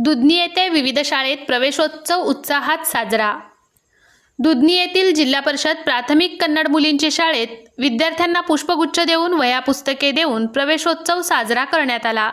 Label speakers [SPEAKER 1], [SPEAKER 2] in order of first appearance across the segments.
[SPEAKER 1] दुधनी येथे विविध शाळेत प्रवेशोत्सव उत्साहात साजरा. दुधनी येथील जिल्हा परिषद प्राथमिक कन्नड मुलींची शाळेत विद्यार्थ्यांना पुष्पगुच्छ देऊन वह्या पुस्तके देऊन प्रवेशोत्सव साजरा करण्यात आला.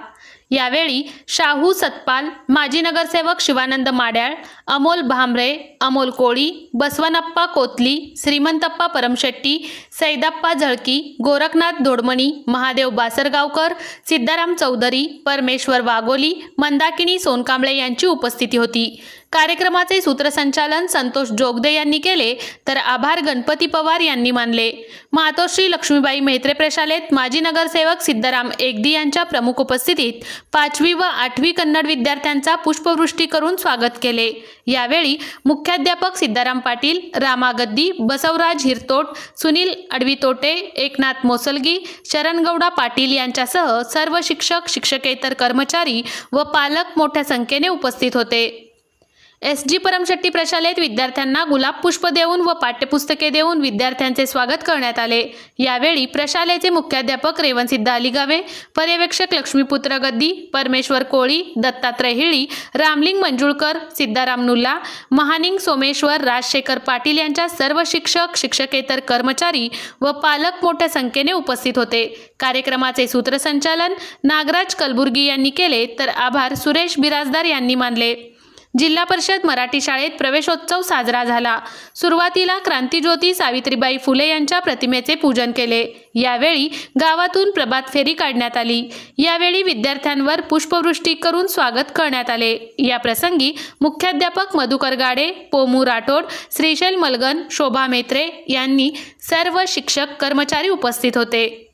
[SPEAKER 1] यावेळी शाहू सतपाल माजी नगरसेवक शिवानंद माड्याळ अमोल भांबरे अमोल कोळी बसवनप्पा कोतली श्रीमंतप्पा परमशेट्टी सैदाप्पा झळकी गोरखनाथ धोडमणी महादेव बासरगावकर सिद्धाराम चौधरी परमेश्वर वागोली मंदाकिनी सोनकांबळे यांची उपस्थिती होती. कार्यक्रमाचे सूत्रसंचालन संतोष जोगदे यांनी केले तर आभार गणपती पवार यांनी मानले. मातोश्री लक्ष्मीबाई मेहत्रे प्रशालेत माजी नगरसेवक सिद्धाराम एकदी यांच्या प्रमुख उपस्थितीत पाचवी व आठवी कन्नड विद्यार्थ्यांचा पुष्पवृष्टी करून स्वागत केले. यावेळी मुख्याध्यापक सिद्धाराम पाटील रामागद्दी बसवराज हिरतोट सुनील अडवितोटे एकनाथ मोसलगी शरणगौडा पाटील यांच्यासह सर्व शिक्षक शिक्षकेतर कर्मचारी व पालक मोठ्या संख्येने उपस्थित होते. एस जी परमशेट्टी प्रशालेत विद्यार्थ्यांना गुलाब पुष्प देऊन व पाठ्यपुस्तके देऊन विद्यार्थ्यांचे स्वागत करण्यात आले. यावेळी प्रशालेचे मुख्याध्यापक रेवणसिद्ध अलिगावे पर्यवेक्षक लक्ष्मीपुत्र गद्दी परमेश्वर कोळी दत्तात्रय हिळी रामलिंग मंजुळकर सिद्धाराम नुल्ला महानिंग सोमेश्वर राजशेखर पाटील यांच्या सर्व शिक्षक शिक्षकेतर कर्मचारी व पालक मोठ्या संख्येने उपस्थित होते. कार्यक्रमाचे सूत्रसंचालन नागराज कलबुर्गी यांनी केले तर आभार सुरेश बिराजदार यांनी मानले. जिल्हा परिषद मराठी शाळेत प्रवेशोत्सव साजरा झाला. सुरुवातीला क्रांतीज्योती सावित्रीबाई फुले यांच्या प्रतिमेचे पूजन केले. यावेळी गावातून प्रभात फेरी काढण्यात आली. यावेळी विद्यार्थ्यांवर पुष्पवृष्टी करून स्वागत करण्यात आले. या प्रसंगी मुख्याध्यापक मधुकर गाडे पोमू राठोड श्रीशैल मलगन शोभा मेत्रे यांनी सर्व शिक्षक कर्मचारी उपस्थित होते.